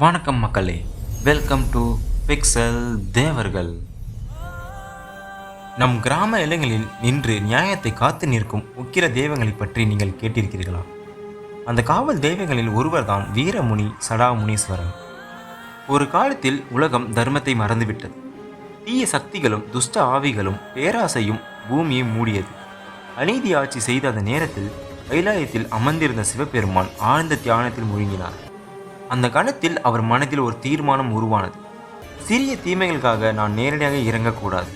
வணக்கம் மக்களே. Welcome to pixel தேவர்கள் நம் கிராம எல்லைகளில் நின்று நியாயத்தை காத்து நிற்கும் உக்கிர தெய்வங்களை பற்றி நீங்கள் கேட்டிருக்கிறீர்களா? அந்த காவல் தெய்வங்களில் ஒருவர்தான் வீரமுனி சடாமுனீஸ்வரன். ஒரு காலத்தில் உலகம் தர்மத்தை மறந்துவிட்டது. தீய சக்திகளும் துஷ்ட ஆவிகளும் பேராசையும் பூமியை மூடியது. அநீதி ஆட்சி செய்த அந்த நேரத்தில் கைலாயத்தில் அமர்ந்திருந்த சிவபெருமான் ஆழ்ந்த தியானத்தில் முழுங்கினார். அந்த கணத்தில் அவர் மனதில் ஒரு தீர்மானம் உருவானது. சிறிய தீமைகளுக்காக நான் நேரடியாக இறங்கக்கூடாது.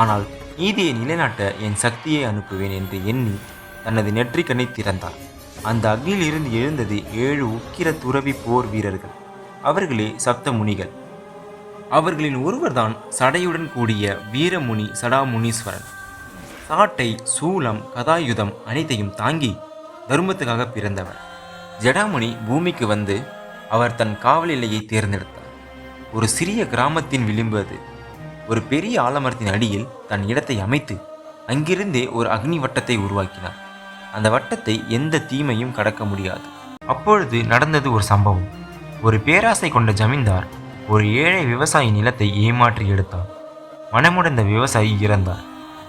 ஆனால் நீதியை நிலைநாட்ட என் சக்தியை அனுப்புவேன் என்று எண்ணி தனது நெற்றிக்கண்ணை திறந்தார். அந்த அக்னியில் இருந்து எழுந்தது ஏழு உக்கிர துறவி போர் வீரர்கள். அவர்களே சப்த முனிகள் அவர்களின் ஒருவர்தான் சடையுடன் கூடிய வீரமுனி சடாமுனீஸ்வரன். சாட்டை சூலம் கதாயுதம் அனைத்தையும் தாங்கி தர்மத்துக்காக பிறந்தவர். ஜடாமுனி பூமிக்கு வந்து அவர் தன் காவல் எல்லையை தேர்ந்தெடுத்தார். ஒரு சிறிய கிராமத்தின் விளிம்பு அது ஒரு பெரிய ஆலமரத்தின் அடியில் தன் இடத்தை அமைத்து அங்கிருந்தே ஒரு அக்னி வட்டத்தை உருவாக்கினார். அந்த வட்டத்தை எந்த தீமையும் கடக்க முடியாது. அப்பொழுது நடந்தது ஒரு சம்பவம். ஒரு பேராசை கொண்ட ஜமீன்தார் ஒரு ஏழை விவசாயி நிலத்தை ஏமாற்றி எடுத்தார். மனமுடைந்த விவசாயி இறந்தார்.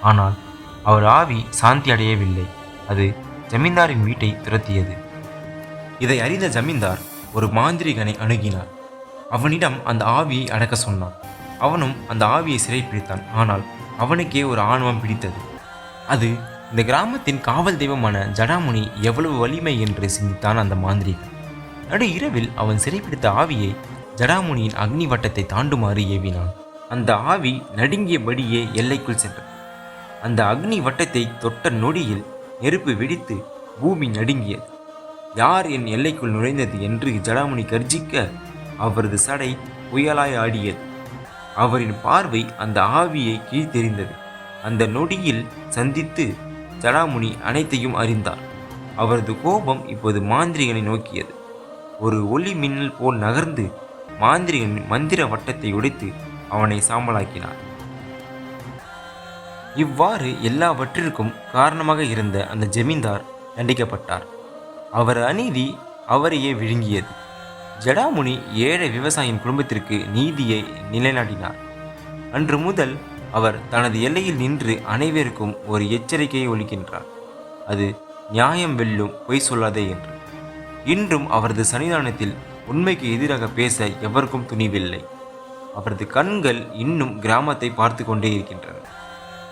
ஆனால் அவர் ஆவி சாந்தி அடையவில்லை. அது ஜமீன்தாரின் வீட்டை துரத்தியது. இதை அறிந்த ஜமீன்தார் ஒரு மாந்திரிகனை அணுகினார் அவனிடம் அந்த ஆவியை அடக்க சொன்னான். அவனும் அந்த ஆவியை சிறைப்பிடித்தான். ஆனால் அவனுக்கே ஒரு ஆணவம் பிடித்தது. அது இந்த கிராமத்தின் காவல் தெய்வமான ஜடாமுனி எவ்வளவு வலிமை என்று சிந்தித்தான் அந்த மாந்திரிகன். நடு இரவில் அவன் சிறைப்பிடித்த ஆவியை ஜடாமுனியின் அக்னி வட்டத்தை தாண்டுமாறு ஏவினான். அந்த ஆவி நடுங்கியபடியே எல்லைக்குள் சென்றது. அந்த அக்னி வட்டத்தை தொட்ட நொடியில் நெருப்பு வெடித்து பூமி நடுங்கியது. யார் என் எல்லைக்குள் நுழைந்தது என்று ஜடாமணி கர்ஜிக்க அவரது சடை புயலாய் ஆடியது. அவரின் பார்வை அந்த ஆவியை கீழ்த்தெறிந்தது. அந்த நொடியில் சந்தித்து ஜடாமுனி அனைத்தையும் அறிந்தார். அவரது கோபம் இப்போது மாந்திரிகனை நோக்கியது. ஒரு ஒளி மின்னல் போல் நகர்ந்து மாந்திரிகன் மந்திர வட்டத்தை உடைத்து அவனை சாம்பலாக்கினார். இவ்வாறு எல்லாவற்றிற்கும் காரணமாக இருந்த அந்த ஜமீன்தார் தண்டிக்கப்பட்டார். அவர் அநீதி அவரையே விழுங்கியது. ஜடாமுனி ஏழை விவசாயின் குடும்பத்திற்கு நீதியை நிலைநாட்டினார். அன்று முதல் அவர் தனது எல்லையில் நின்று அனைவருக்கும் ஒரு எச்சரிக்கையை ஒழிக்கின்றார் அது நியாயம் வெல்லும் பொய் சொல்லாதே என்று. இன்றும் அவரது சன்னிதானத்தில் உண்மைக்கு எதிராக பேச எவருக்கும் துணிவில்லை. அவரது கண்கள் இன்னும் கிராமத்தை பார்த்து கொண்டே இருக்கின்றன.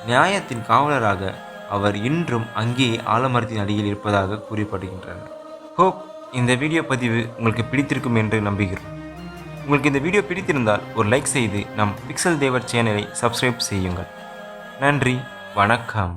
நியாயத்தின் காவலராக அவர் இன்றும் அங்கேயே ஆலமரத்தின் அடியில் இருப்பதாக கூறப்படுகின்றனர். ஹோப் இந்த வீடியோ பதிவு உங்களுக்கு பிடித்திருக்கும் என்று நம்புகிறோம். உங்களுக்கு இந்த வீடியோ பிடித்திருந்தால் ஒரு லைக் செய்து நம் பிக்சல் தேவர் சேனலை சப்ஸ்கிரைப் செய்யுங்கள். நன்றி வணக்கம்.